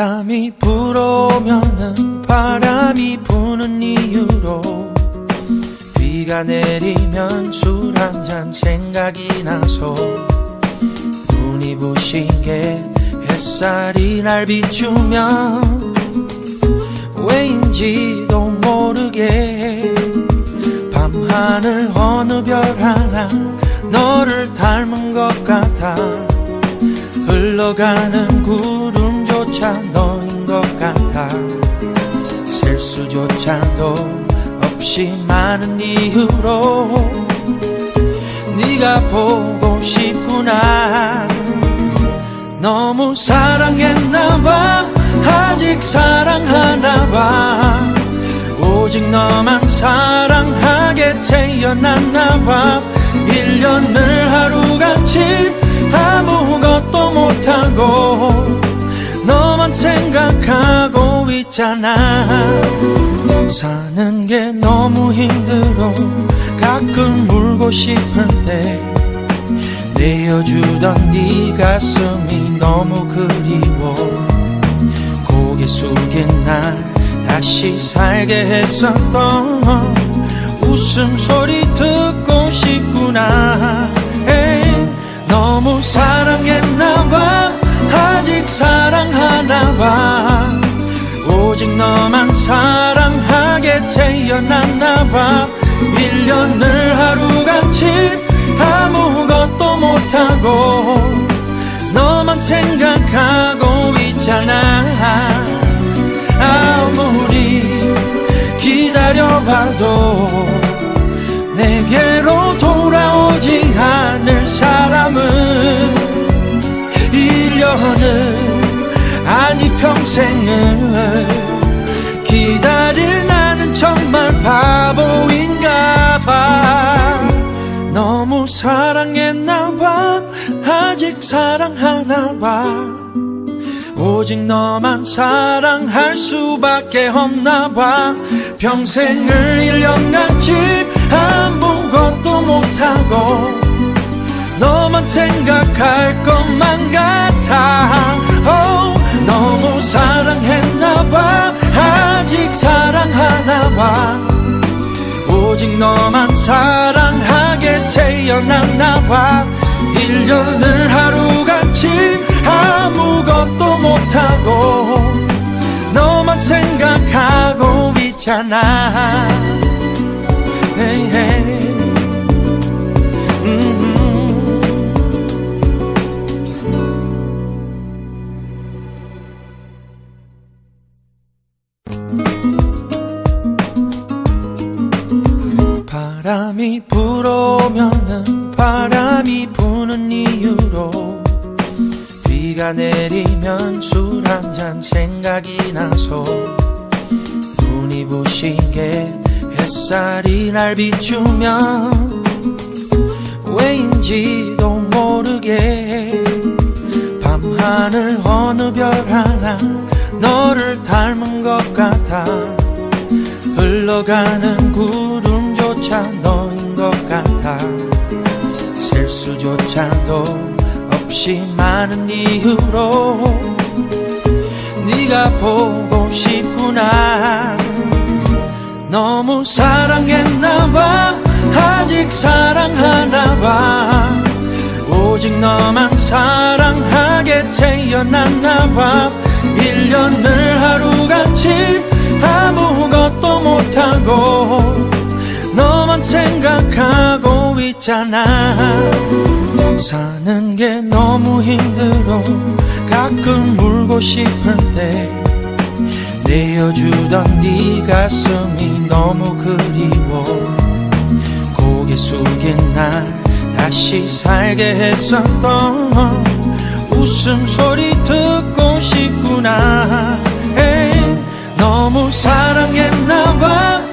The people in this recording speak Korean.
바람이 불어오면은 바람이 부는 이유로 비가 내리면 술 한 잔 생각이 나서 눈이 부시게 햇살이 날 비추면 왜인지도 모르게 밤하늘 어느 별 하나 너를 닮은 것 같아 흘러가는 구름 조차 너인 것 같아. 셀 수조차도 없이 많은 이유로 네가 보고 싶구나. 너무 사랑했나봐. 아직 사랑하나봐. 오직 너만 사랑하게 태어났나봐. 1년을 있잖아. 사는 게 너무 힘들어. 가끔 울고 싶을 때 내어주던 네 가슴이 너무 그리워. 고개 숙인 날 다시 살게 했었던 웃음소리 듣고 싶구나. 에이, 너무 사랑했나봐. 아직 사랑하나봐 오직 너만 사랑하게 태어났나 봐. 1년을 하루같이 아무것도 못하고 너만 생각하고 있잖아. 아무리 기다려봐도 내게로 돌아오지 않을 사람은 1년을 사랑하나 봐 오직 너만 사랑할 수밖에 없나 봐. 평생을 일년같이 아무것도 못하고 너만 생각할 것만 같아. Oh, 너무 사랑했나 봐. 아직 사랑하나 봐 오직 너만 사랑하게 태어났나 봐. 1년을 hey. 음. 바람이 불어오면은 바람이 부는 이유로 비가 내리면 술 한 잔 생각이 나서 햇살이 날 비추면 왜인지도 모르게 밤하늘 어느 별 하나 너를 닮은 것 같아 흘러가는 구름조차 너인 것 같아 셀 수조차도 없이 많은 이유로 네가 보고 싶구나 너무 사랑했나봐. 아직 사랑하나봐. 오직 너만 사랑하게 태어났나봐. 1년을 하루같이 아무것도 못하고 너만 생각하고 있잖아. 사는 게 너무 힘들어. 가끔 울고 싶을 때 내어주던 네 가슴이 너무 그리워. 고개 숙인 날 다시 살게 했었던 웃음소리 듣고 싶구나. 에이, 너무 사랑했나봐